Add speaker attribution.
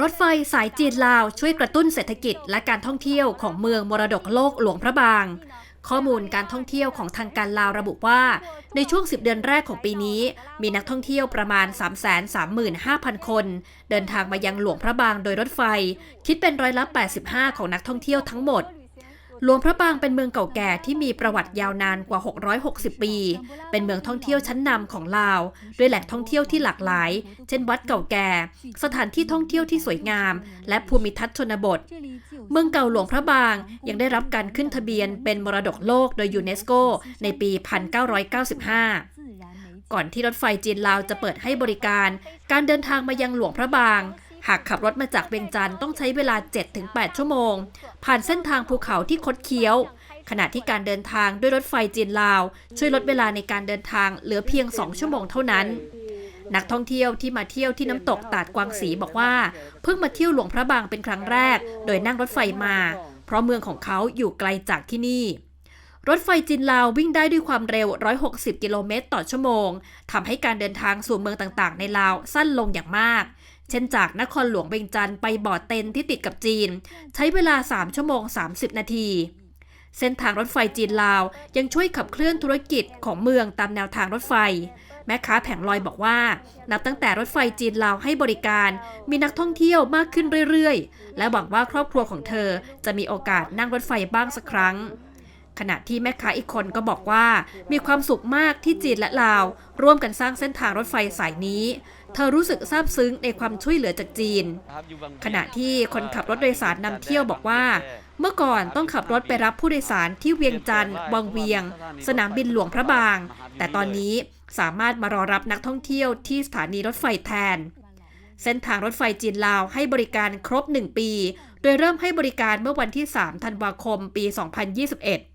Speaker 1: รถไฟสายจีนลาวช่วยกระตุ้นเศรษฐกิจและการท่องเที่ยวของเมืองมรดกโลกหลวงพระบาง ข้อมูลการท่องเที่ยวของทางการลาวระบุว่า ในช่วง 10 เดือนแรกของปีนี้ มีนักท่องเที่ยวประมาณ 335,000 คน เดินทางมายังหลวงพระบางโดยรถไฟ คิดเป็นร้อยละ 85 ของนักท่องเที่ยวทั้งหมด หลวงพระบางเป็นเมืองเก่าแก่ที่มีประวัติยาวนานกว่า 660 ปี เป็นเมืองท่องเที่ยวชั้นนำของลาว ด้วยแหล่งท่องเที่ยวที่หลากหลาย เช่นวัดเก่าแก่ สถานที่ท่องเที่ยวที่สวยงาม และภูมิทัศน์ชนบท เมืองเก่าหลวงพระบางยังได้รับการขึ้นทะเบียนเป็นมรดกโลกโดยยูเนสโกในปี 1995ก่อนที่รถไฟจีนลาวจะเปิดให้บริการ การเดินทางมายังหลวงพระบาง หากขับรถมาจากเวียงจันทร์ต้องใช้เวลา 7-8 ชั่วโมง ผ่านเส้นทางภูเขาที่คดเคี้ยว ขณะที่การเดินทางด้วยรถไฟจีนลาว ช่วยลดเวลาในการเดินทางเหลือเพียง 2 ชั่วโมงเท่านั้น นักท่องเที่ยวที่มาเที่ยวที่น้ำตกตาดกวางสีบอกว่า เพิ่งมาเที่ยวหลวงพระบางเป็นครั้งแรก โดยนั่งรถไฟมา เพราะเมืองของเขาอยู่ไกลจากที่นี่ รถไฟจีนลาววิ่งได้ด้วยความเร็ว 160 กิโลเมตรต่อชั่วโมงทำให้การเดินทางสู่เมืองต่างๆ ในลาวสั้นลงอย่างมาก เช่นจากนครหลวงเวียงจันทร์ไปบ่อเต็นที่ติดกับจีน ใช้เวลา 3 ชั่วโมง 30 นาที เส้นทางรถไฟจีนลาวยังช่วยขับเคลื่อนธุรกิจของเมืองตามแนวทางรถไฟ แม่ค้าแผงลอยบอกว่า นับตั้งแต่รถไฟจีนลาวให้บริการ มีนักท่องเที่ยวมากขึ้นเรื่อยๆ และหวังว่าครอบครัวของเธอจะมีโอกาสนั่งรถไฟบ้างสักครั้ง ขณะที่แม่ค้าอีกคนก็บอกว่า มีความสุขมากที่จีนและลาว ร่วมกันสร้างเส้นทางรถไฟสายนี้ เธอรู้สึกซาบซึ้งในความช่วยเหลือจากจีน ขณะที่คนขับรถโดยสารนำเที่ยวบอกว่า เมื่อก่อนต้องขับรถไปรับผู้โดยสารที่เวียงจันทร์วังเวียง สนามบินหลวงพระบาง แต่ตอนนี้สามารถมารอรับนักท่องเที่ยวที่สถานีรถไฟแทน เส้นทางรถไฟจีนลาวให้บริการครบ 1 ปี โดยเริ่มให้บริการเมื่อวันที่ 3 ธันวาคม ปี 2021